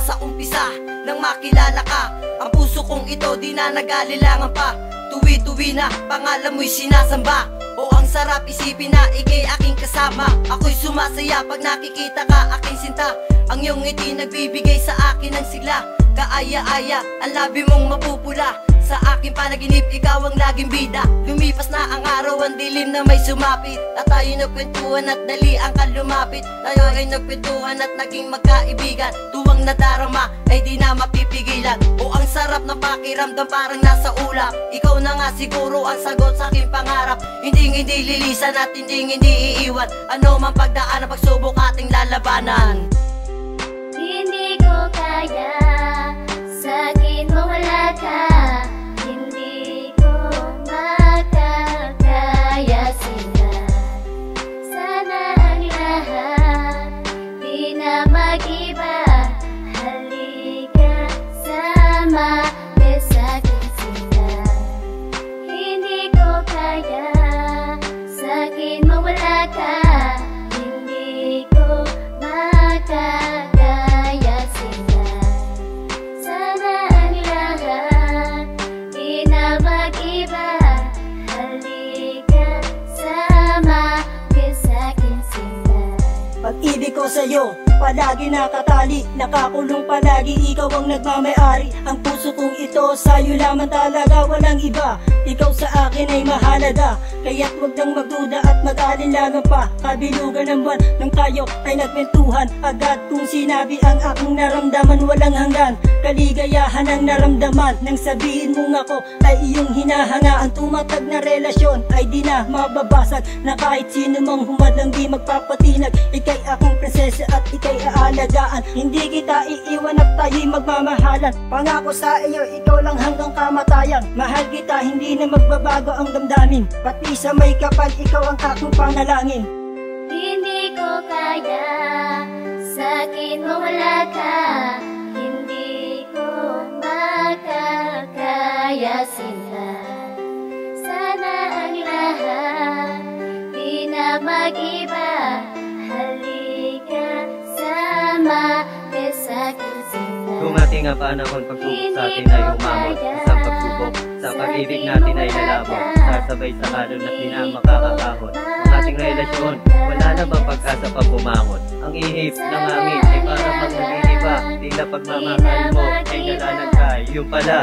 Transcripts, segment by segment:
sa umpisa Nang makilala ka Ang puso kong ito di na nag-alilangan pa. Tuwi-tuwi na, pangalan mo'y sinasamba. O ang sarap isipin na ikay aking kasama. Ako'y sumasaya pag nakikita ka aking sinta. Ang iyong ngiti nagbibigay sa akin ng sigla. Kaaya-aya, ang labi mong mapupula. Sa panaginip, ikaw ang laging bida. Lumipas na ang araw, ang dilim na may sumapit. At tayo nagkwentuhan at dali ang kalumapit. Tayo ay nagkwentuhan at naging magkaibigan. Tuwang nadarama ay di na mapipigilan. O ang sarap ng pakiramdam parang nasa ulap. Ikaw na nga siguro ang sagot sa aking pangarap. Hindi hindi lilisan at hindi hindi iiwan. Ano man pagdaan ang pagsubok ating lalabanan. Hindi ko kaya. Sa akin mawala ka Pag-ibig ko sa'yo, palagi nakatali. Nakakulong palagi, ikaw ang nagmamayari. Ang puso kong ito, sa'yo lamang talaga Walang iba, ikaw sa akin ay mahalaga. Kaya't huwag nang magduda at mag-alinlangan pa. Kabilugan ng buwan nang tayo ay nagmentuhan Agad. Kung sinabi ang aking naramdaman Walang hanggan, kaligayahan ang naramdaman. Nang sabihin mong ako ay iyong hinahanga Ang tumatag na relasyon ay di na mababasag Na kahit sino mang humadlang di magpapatinag Ika'y akong prinsesa at ika'y aalagaan. Hindi kita iiwan at tayo'y magmamahalan Pangako sa iyo, ikaw lang hanggang kamatayan. Mahal kita, hindi na magbabago ang damdamin. Pati sa may kapal, ikaw ang aking panalangin Hindi ko kaya Sa akin mawala ka. Hindi ko makakaya sila. Sana ang lahat Di na mag-iba Dumating ang panahon pagsubok sa atin ay umamot Isang pagsubok sa pag-ibig natin ay lalabot Sasabay sa alon at di na makakakahon Ang ating relasyon, wala na bang pag-asa pa bumangon Ang ihip ng hangin ay parang mang nag-iiba Tila pagmamahal mo ay nalalagay. Yung pala,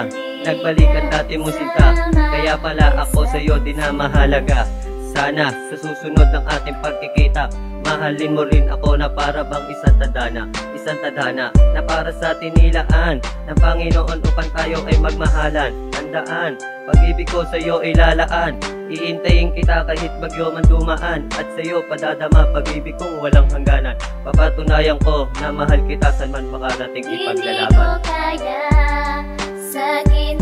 nagbalikan dati mo sinta Kaya pala ako sa'yo di na mahalaga. Sana sa susunod ng ating pagkikita Mahalin mo rin ako na para bang isang tadhana Isang tadhana na para sa tinilaan Ng Panginoon upang tayo ay magmahalan Tandaan, pag-ibig ko sa'yo ay lalaan Iintayin kita kahit bagyo man dumaan. At sa'yo padadama pag-ibig kong walang hangganan. Papatunayan ko na mahal kita saan man makarating Hindi ko ipaglalaban kaya Sa akin